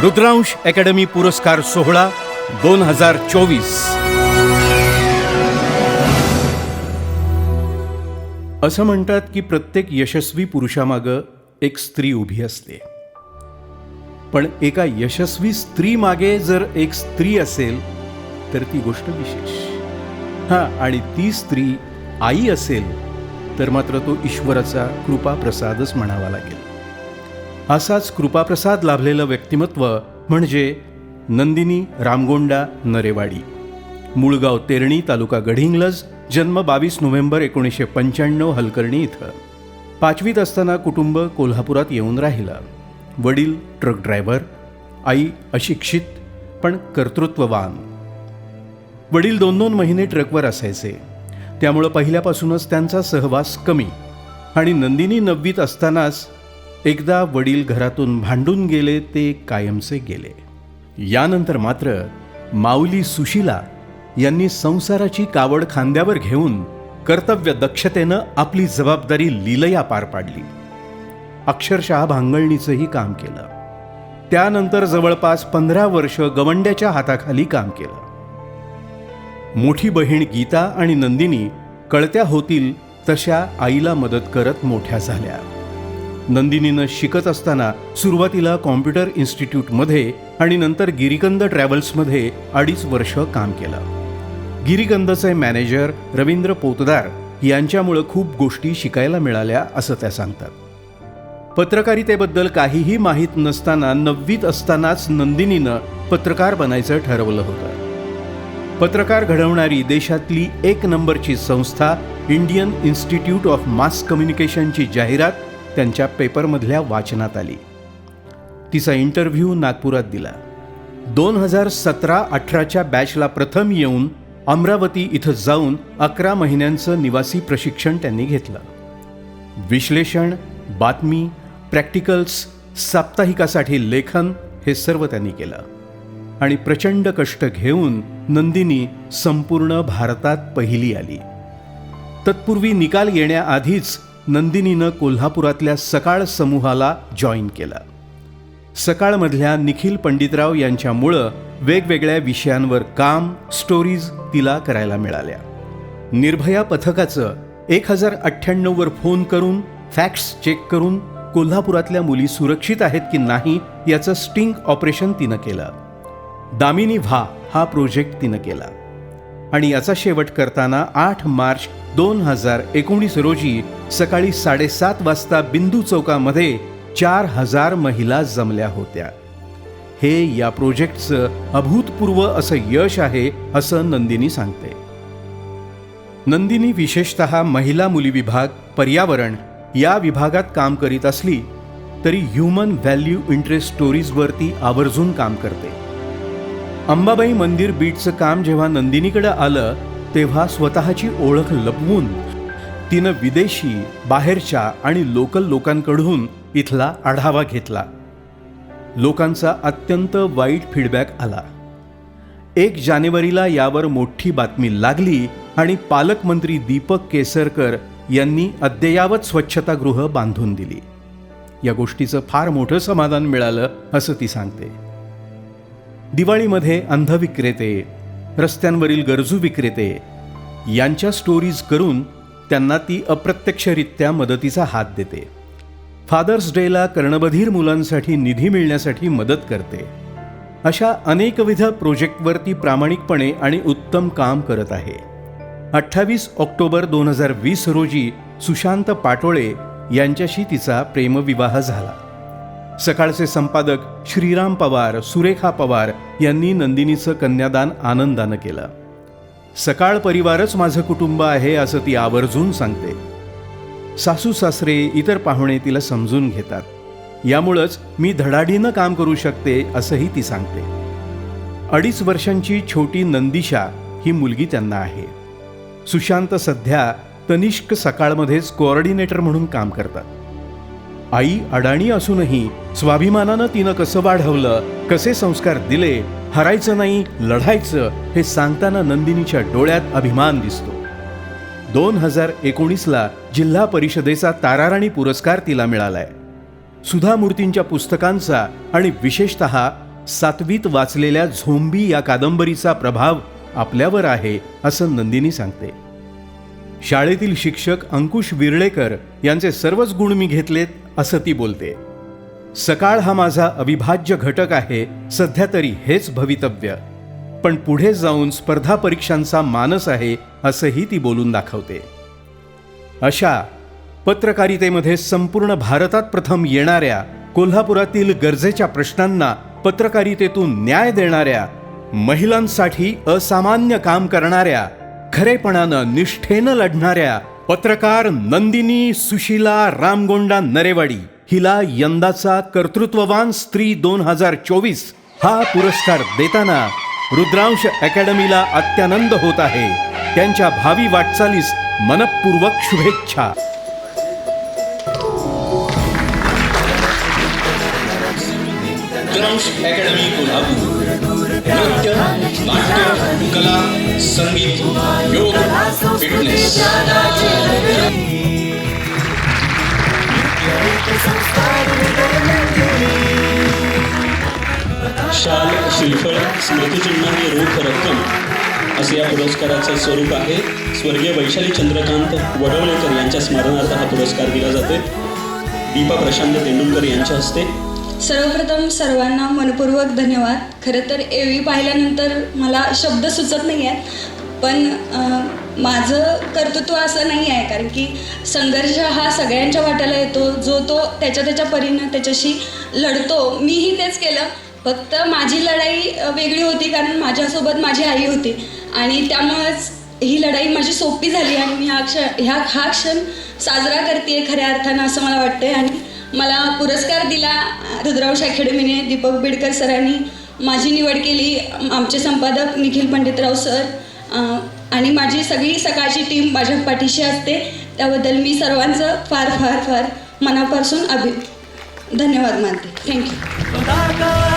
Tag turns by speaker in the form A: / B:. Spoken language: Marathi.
A: रुद्रांश अकॅडमी पुरस्कार सोहळा दोन हजार चोवीस. असं म्हणतात की प्रत्येक यशस्वी पुरुषामागं एक स्त्री उभी असते. पण एका यशस्वी स्त्री मागे जर एक स्त्री असेल तर ती गोष्ट विशेष. हां आणि ती स्त्री आई असेल तर मात्र तो ईश्वराचा कृपा प्रसादच म्हणावा लागेल. असाच कृपाप्रसाद लाभलेलं व्यक्तिमत्व म्हणजे नंदिनी रामगोंडा नरेवाडी. मूळगाव तेरणी तालुका गडिंग्लज जन्म बावीस नोव्हेंबर एकोणीसशे पंच्याण्णव हलकर्णी इथं. पाचवीत असताना कुटुंब कोल्हापुरात येऊन राहिलं. वडील ट्रक ड्रायव्हर आई अशिक्षित पण कर्तृत्ववान. वडील दोन दोन महिने ट्रकवर असायचे. त्यामुळं पहिल्यापासूनच त्यांचा सहवास कमी. आणि नंदिनी नववीत असतानाच एकदा वडील घरातून भांडून गेले ते कायमचे गेले. यानंतर मात्र माऊली सुशीला यांनी संसाराची कावड खांद्यावर घेऊन कर्तव्य दक्षतेनं आपली जबाबदारी लिलया पार पाडली. अक्षरशः भांगळणीचंही काम केलं. त्यानंतर जवळपास पंधरा वर्ष गवंड्याच्या हाताखाली काम केलं. मोठी बहीण गीता आणि नंदिनी कळत्या होतील तशा आईला मदत करत मोठ्या झाल्या. नंदिनीनं शिकत असताना सुरुवातीला कॉम्प्युटर इन्स्टिट्यूटमध्ये आणि नंतर गिरिकंद ट्रॅव्हल्समध्ये अडीच वर्ष काम केलं. गिरिकंदचे मॅनेजर रवींद्र पोतदार यांच्यामुळं खूप गोष्टी शिकायला मिळाल्या असं त्या सांगतात. पत्रकारितेबद्दल काहीही माहीत नसताना नववीत असतानाच नंदिनीनं पत्रकार बनायचं ठरवलं होतं. पत्रकार घडवणारी देशातली एक नंबरची संस्था इंडियन इन्स्टिट्यूट ऑफ मास कम्युनिकेशनची जाहिरात त्यांच्या पेपरमधल्या वाचनात आली. तिचा इंटरव्ह्यू नागपुरात दिला. दोन हजार सतरा अठराच्या बॅचला प्रथम येऊन अमरावती इथं जाऊन अकरा महिन्यांचं निवासी प्रशिक्षण त्यांनी घेतलं. विश्लेषण बातमी प्रॅक्टिकल्स साप्ताहिकासाठी लेखन हे सर्व त्यांनी केलं. आणि प्रचंड कष्ट घेऊन नंदिनी संपूर्ण भारतात पहिली आली. तत्पूर्वी निकाल येण्याआधीच नंदिनीनं कोल्हापुरातल्या सकाळ समूहाला जॉईन केलं. सकाळमधल्या निखिल पंडितराव यांच्यामुळं वेगवेगळ्या विषयांवर काम स्टोरीज तिला करायला मिळाल्या. निर्भया पथकाचं एक हजार अठ्ठ्याण्णववर फोन करून फॅक्ट्स चेक करून कोल्हापुरातल्या मुली सुरक्षित आहेत की नाही याचं स्टिंग ऑपरेशन तिनं केलं. दामिनी व्हा हा प्रोजेक्ट तिनं केला. आणि याचा शेवट करताना आठ मार्च दोन हजार एकोणीस रोजी सकाळी साडेसात वाजता बिंदू चौकामध्ये चार हजार महिला जमल्या होत्या. हे या प्रोजेक्टचं अभूतपूर्व असं यश आहे असं नंदिनी सांगते. नंदिनी विशेषतः महिला मुली विभाग पर्यावरण या विभागात काम करीत असली तरी ह्युमन व्हॅल्यू इंटरेस्ट स्टोरीजवरती आवर्जून काम करते. अंबाबाई मंदिर बीटचं काम जेव्हा नंदिनीकडे आलं तेव्हा स्वतःची ओळख लपवून तिनं विदेशी बाहेरच्या आणि लोकल लोकांकडून इथला आढावा घेतला. लोकांचा अत्यंत वाईट फीडबॅक आला. एक जानेवारीला यावर मोठी बातमी लागली आणि पालकमंत्री दीपक केसरकर यांनी अद्ययावत स्वच्छतागृह बांधून दिली. या गोष्टीचं फार मोठं समाधान मिळालं असं ती सांगते. दिवाळीमध्ये अंध विक्रेते रस्त्यांवरील गरजू विक्रेते यांच्या स्टोरीज करून त्यांना ती अप्रत्यक्षरित्या मदतीचा हात देते. फादर्स डेला कर्णबधीर मुलांसाठी निधी मिळण्यासाठी मदत करते. अशा अनेकविध प्रोजेक्टवर ती प्रामाणिकपणे आणि उत्तम काम करत आहे. अठ्ठावीस ऑक्टोबर दोन हजार वीस रोजी सुशांत पाटोळे यांच्याशी तिचा प्रेमविवाह झाला. सकाळचे संपादक श्रीराम पवार सुरेखा पवार यांनी नंदिनीचं कन्यादान आनंदानं केलं. सकाळ परिवारच माझं कुटुंब आहे असं ती आवर्जून सांगते. सासू सासरे इतर पाहुणे तिला समजून घेतात. यामुळंच मी धडाडीनं काम करू शकते असंही ती सांगते. अडीच वर्षांची छोटी नंदिशा ही मुलगी त्यांना आहे. सुशांत सध्या तनिष्क सकाळमध्येच कोऑर्डिनेटर म्हणून काम करतात. आई अडाणी असूनही स्वाभिमानानं तिनं कसं वाढवलं कसे संस्कार दिले हरायचं नाही लढायचं हे सांगताना नंदिनीच्या डोळ्यात अभिमान दिसतो. दोन हजार एकोणीसला जिल्हा परिषदेचा ताराराणी पुरस्कार तिला मिळालाय. सुधा मूर्तींच्या पुस्तकांचा आणि विशेषतः सातवीत वाचलेल्या झोंबी या कादंबरीचा प्रभाव आपल्यावर आहे असं नंदिनी सांगते. शाळेतील शिक्षक अंकुश विरळेकर यांचे सर्वच गुण मी घेतलेत असं ती बोलते सकाळ हा माझा अविभाज्य घटक आहे सध्या तरी हेच भवितव्य. पण पुढे जाऊन स्पर्धा परीक्षांचा मानस आहे असंही ती बोलून दाखवते. अशा पत्रकारितेमध्ये संपूर्ण भारतात प्रथम येणाऱ्या कोल्हापुरातील गरजेच्या प्रश्नांना पत्रकारितेतून न्याय देणाऱ्या महिलांसाठी असामान्य काम करणाऱ्या खरेपणानं निष्ठेनं लढणाऱ्या पत्रकार नंदिनी सुशीला रामगोंडा नरेवाडी हिला यंदाचा कर्तृत्ववान स्त्री दोन हजार चोवीस हा पुरस्कार देताना रुद्रांश अकॅडमीला अत्यानंद होत आहे. त्यांच्या भावी वाटचालीस मनपूर्वक शुभेच्छा.
B: रुद्रांश अकॅडमी कोल्हापूर. नाट्य कला संगीत योग
C: शाल श्रीफळ स्मृतिचिन्ह आणि रोख रक्कम असे या पुरस्काराचे स्वरूप आहे. स्वर्गीय वैशाली चंद्रकांत वडवलेकर यांच्या स्मरणार्थ हा पुरस्कार दिला जातोय. दीपा प्रशांत तेंडुलकर यांच्या हस्ते.
D: सर्वप्रथम सर्वांना मनपूर्वक धन्यवाद. खरं तर एवी पाहिल्यानंतर मला शब्द सुचत नाही आहेत पण माझं कर्तृत्व असं नाही आहे कारण की संघर्ष हा सगळ्यांच्या वाट्याला येतो. जो तो त्याच्या त्याच्या परीनं त्याच्याशी लढतो. मीही तेच केलं. फक्त माझी लढाई वेगळी होती कारण माझ्यासोबत माझी आई होती. आणि त्यामुळेच ही लढाई माझी सोपी झाली आणि मी हा क्षण ह्या हा क्षण साजरा करते खऱ्या अर्थानं असं मला वाटतंय. आणि मला पुरस्कार दिला रुद्रांश अकॅडमीने दीपक बिडकर सरांनी. माझी निवड केली आमचे संपादक निखिल पंडितराव सर आणि माझी सगळी सकाळची टीम माझ्या पाठीशी असते. त्याबद्दल मी सर्वांचं फार फार फार मनापासून अभि धन्यवाद मानते. थँक्यू